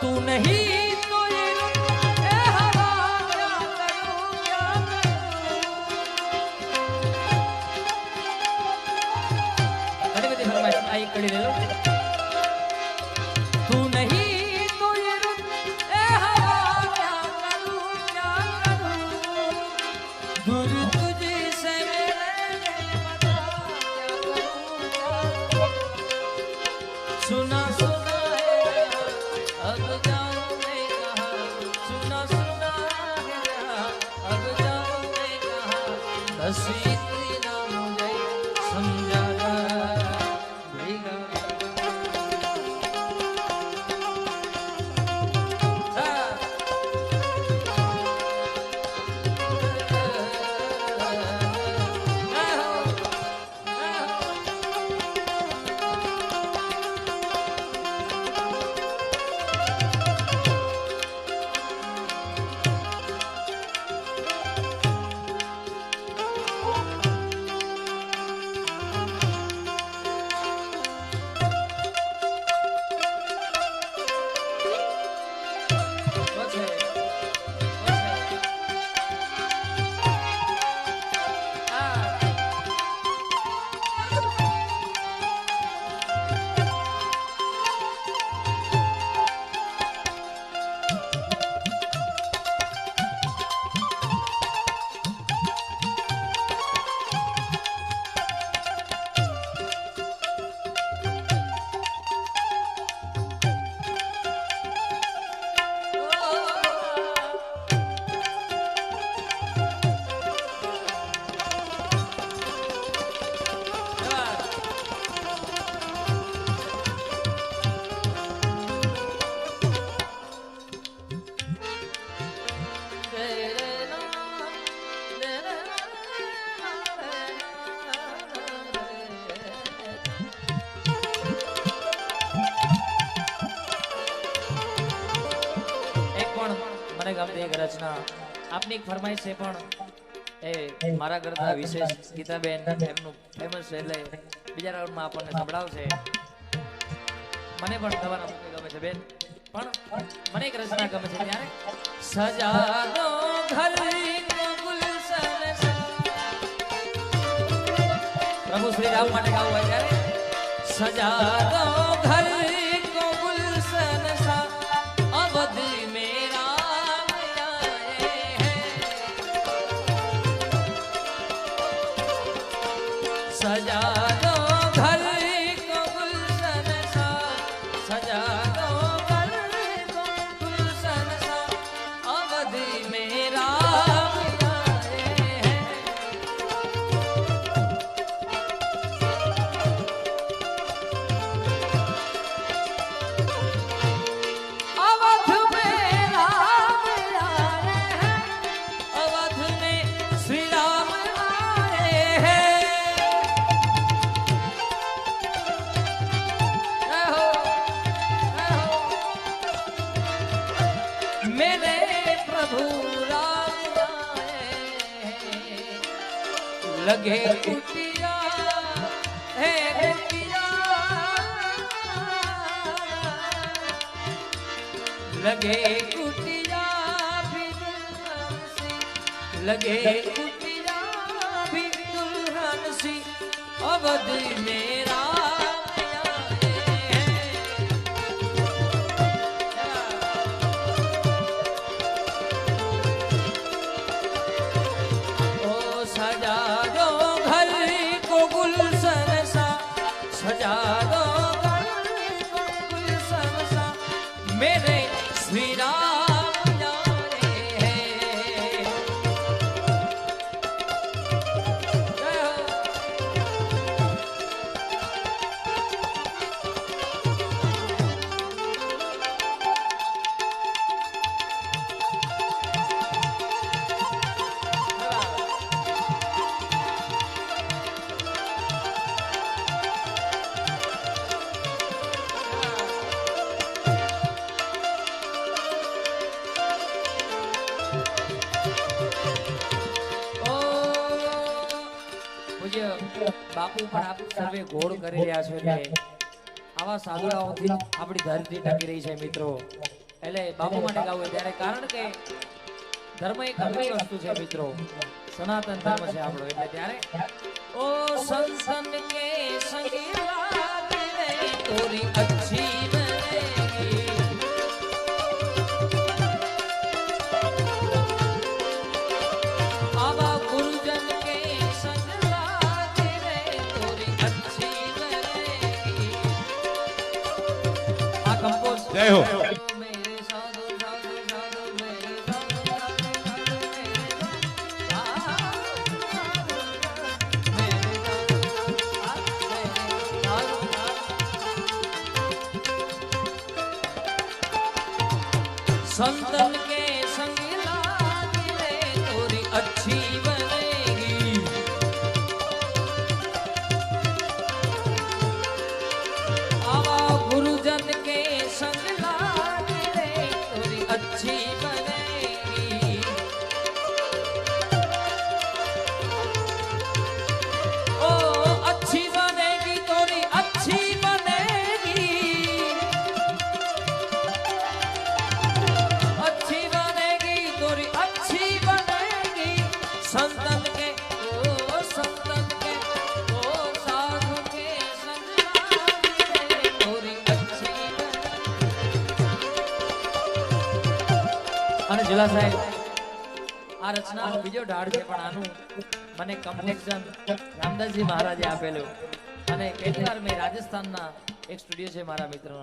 તું નહીં રચના આપની ફરમાઈશ છે પણ એ મારા કરતા વિશેષ ગીતાબેન એમનું ફેમસ છે એટલે બીજા રાઉન્ડમાં આપણને સંભળાવશે. મને પણ તમારા મૂકી ગમે છે બેન. પણ મને એક રચના ગમે છે ત્યારે. સજાનો પ્રભુ શ્રી રામ માટે ગાવું હોય ત્યારે. સજા દો લગે કુટિયા હે કુટિયા લગે કુટિયા ભી લગે કુટિયા ભી મેં Man. પૂજ્ય બાપુ પણ આપ સર્વે ગોળ કરી રહ્યા છો એટલે આવા સાધુડાઓથી આપણી ધરતી ટકી રહી છે મિત્રો. એટલે બાપુ માટે ગાવું ત્યારે કારણ કે ધર્મ એક અમી વસ્તુ છે મિત્રો. સનાતન ધર્મ છે આપણો. એટલે ત્યારે ઓ સંસન કે સંગીલા તોરી અચ્છી मेरे साधु संतन के અને જુલા સાહેબ, આ રચનાનો બીજો ઢાળ છે પણ આનું મને કમ્પોઝિશન રામદાસજી મહારાજે આપેલું. અને કેટલી વાર મેં રાજસ્થાનના એક સ્ટુડિયો છે મારા મિત્રનો.